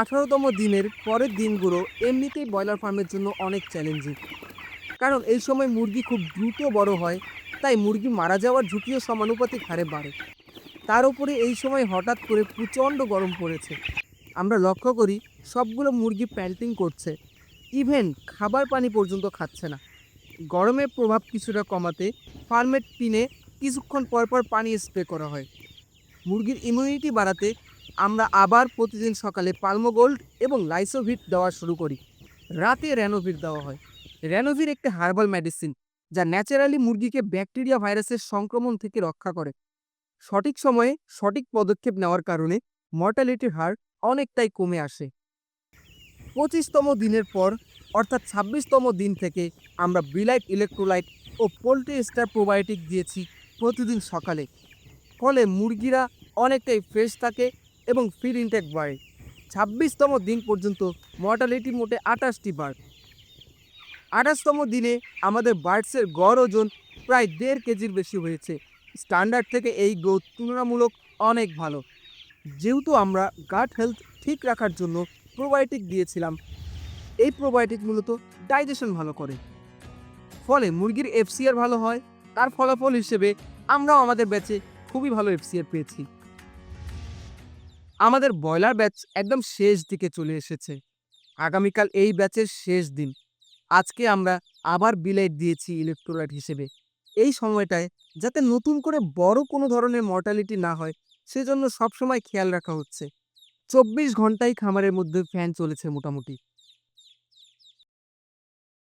আঠারোতম দিনের পরের দিনগুলো এমনিতেই ব্রয়লার ফার্মের জন্য অনেক চ্যালেঞ্জিং। কারণ এই সময় মুরগি খুব দ্রুত বড় হয়, তাই মুরগি মারা যাওয়ার ঝুঁকিও সমানুপাতিক হারে বাড়ে। তার উপরে এই সময় হঠাৎ করে প্রচণ্ড গরম পড়েছে। আমরা লক্ষ্য করি, সবগুলো মুরগি প্যান্টিং করছে। ইভেন খাবার পানি পর্যন্ত খাচ্ছে না। গরমের প্রভাব কিছুটা কমাতে ফার্মের টিনে কিছুক্ষণ পর পর পানি স্প্রে করা হয়। মুরগির ইমিউনিটি বাড়াতে আমরা আবার প্রতিদিন সকালে পালমোগোল্ড এবং লাইসোভিট দেওয়া শুরু করি। রাতে র্যানোভিট দেওয়া হয়। র্যানোভির একটি হার্বাল মেডিসিন, যা ন্যাচারালি মুরগিকে ব্যাকটেরিয়া ভাইরাসের সংক্রমণ থেকে রক্ষা করে। সঠিক সময়ে সঠিক পদক্ষেপ নেওয়ার কারণে মর্টালিটির হার অনেকটাই কমে আসে। পঁচিশতম দিনের পর, অর্থাৎ ছাব্বিশতম দিন থেকে আমরা বিলাইট ইলেকট্রোলাইট ও পোলট্রি স্টার প্রোবায়োটিক দিয়েছি প্রতিদিন সকালে। ফলে মুরগিরা অনেকটাই ফ্রেশ থাকে এবং ফিড ইনটেক বাড়ে ছাব্বিশতম দিন পর্যন্ত মর্টালিটি মোটে আঠাশটি বার্ড আঠাশতম দিনে আমাদের বার্ডসের গড় ওজন প্রায় দেড় কেজির বেশি হয়েছে। স্ট্যান্ডার্ড থেকে এই গ্রোথ তুলনামূলক অনেক ভালো। যেহেতু আমরা গাট হেলথ ঠিক রাখার জন্য প্রোবায়োটিক দিয়েছিলাম, এই প্রোবায়োটিক মূলত ডাইজেশন ভালো করে। ফলে মুরগির এফসিআর ভালো হয়, তার ফলাফল হিসেবে আমরাও আমাদের ব্যাচে খুবই ভালো এফসিআর পেয়েছি। আমাদের ব্রয়লার ব্যাচ একদম শেষ দিকে চলে এসেছে। আগামীকাল এই ব্যাচের শেষ দিন। আজকে আমরা আবার বিলাইট দিয়েছি ইলেকট্রোলাইট হিসেবে। এই সময়টায় যাতে নতুন করে বড় কোনো ধরনের মর্টালিটি না হয়, সেজন্য সবসময় খেয়াল রাখা হচ্ছে। চব্বিশ ঘন্টাই খামারের মধ্যে ফ্যান চলেছে মোটামুটি।